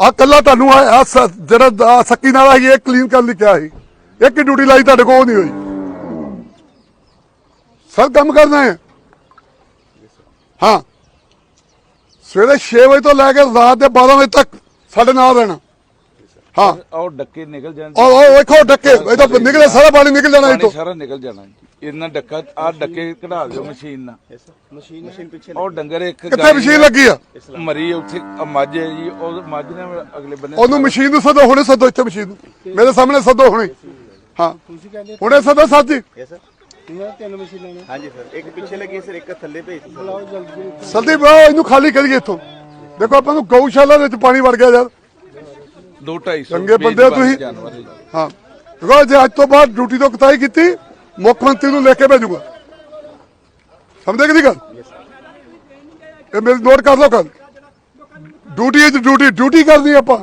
ਆ ਕੱਲਾ ਤੁਹਾਨੂੰ ਆ ਆਹ ਜਿਹੜਾ ਆਹ ਸੱਕੀ ਨਾਲ ਸੀ ਇਹ ਕਲੀਨ ਕਰਨ ਲਈ ਕਿਹਾ ਸੀ। ਇੱਕ ਡਿਊਟੀ ਲਾਈ ਤੁਹਾਡੇ ਕੋਲ ਉਹ ਨਹੀਂ ਹੋਈ? ਸਰ ਕੰਮ ਕਰਨਾ ਹੈ? ਹਾਂ। ਸਵੇਰੇ 6 ਵਜੇ ਤੋਂ ਲੈ ਕੇ ਰਾਤ ਦੇ 12 ਵਜੇ ਤੱਕ ਸਾਡੇ ਨਾਲ ਰਹਿਣਾ। ਹਾਂ। ਉਹ ਡੱਕੇ ਨਿਕਲ ਜਾਣ ਉਹ ਉਹ ਵੇਖੋ ਡੱਕੇ ਇਹ ਤਾਂ ਨਿਕਲੇ ਸਾਰਾ ਪਾਣੀ ਨਿਕਲ ਜਾਣਾ ਇਹ ਪਾਣੀ ਤੋਂ ਸਾਰਾ ਨਿਕਲ ਜਾਣਾ ਜੀ। ਇਹਨਾਂ ਡੱਕਾ ਆ ਡੱਕੇ ਕਢਾ ਦਿਓ ਮਸ਼ੀਨ ਨਾਲ। ਮਸ਼ੀਨ ਮਸ਼ੀਨ ਪਿੱਛੇ ਉਹ ਡੰਗਰ ਇੱਕ ਕਿੱਥੇ ਮਸ਼ੀਨ ਲੱਗੀ ਆ? ਮਰੀ ਉੱਥੇ ਮੱਝ ਹੈ ਜੀ ਉਹ ਮੱਝ ਨੇ ਅਗਲੇ ਬੰਨੇ ਉਹਨੂੰ ਮਸ਼ੀਨ ਨੂੰ ਸਦੋ ਹੁਣੇ ਸਦੋ ਇੱਥੇ ਮਸ਼ੀਨ ਨੂੰ। ਮੇਰੇ ਸਾਹਮਣੇ ਸਦੋ ਹੁਣੇ। ਹਾਂ। ਤੁਸੀਂ ਕਹਿੰਦੇ ਹੁਣੇ ਸਦੋ ਸਾਜੀ ਯੈਸ ਸਰ ਇਹਨਾਂ ਤਿੰਨ ਮਸ਼ੀਨਾਂ ਨੇ। ਹਾਂਜੀ ਸਰ ਇੱਕ ਪਿੱਛੇ ਲੱਗੀ ਸਰ ਇੱਕ ਥੱਲੇ ਭੇਜ ਦਿੱਤੀ। ਬੁਲਾਓ ਜਲਦੀ। ਸਲਦੀ ਬਾ ਇਹਨੂੰ ਖਾਲੀ ਕਰੀਏ ਇੱਥੋਂ। ਦੇਖੋ ਆਪਾਂ ਨੂੰ ਗਊਸ਼ਾਲਾ ਦੇ ਵਿੱਚ ਪਾਣੀ ਵੜ ਗਿਆ ਯਾਰ। ਦੋ ਢਾਈ ਸੌ ਚੰਗੇ ਬੰਦੇ ਹੋ ਤੁਸੀਂ। ਹੈ ਜੀ। ਹਾਂ। ਦੇਖੋ ਜੇ ਅੱਜ ਤੋਂ ਬਾਅਦ ਡਿਊਟੀ ਤੋਂ ਕਤਾਈ ਕੀਤੀ ਮੁੱਖ ਮੰਤਰੀ ਨੂੰ ਲੈ ਕੇ ਭੇਜੂਗਾ। ਸਮਝੇ ਕਿ ਨਹੀਂ ਗੱਲ? ਇਹ ਮੇਰੀ ਨੋਟ ਕਰ ਲਓ ਕੱਲ ਡਿਊਟੀ ਹੈ ਡਿਊਟੀ ਡਿਊਟੀ ਕਰਨੀ ਆਪਾਂ।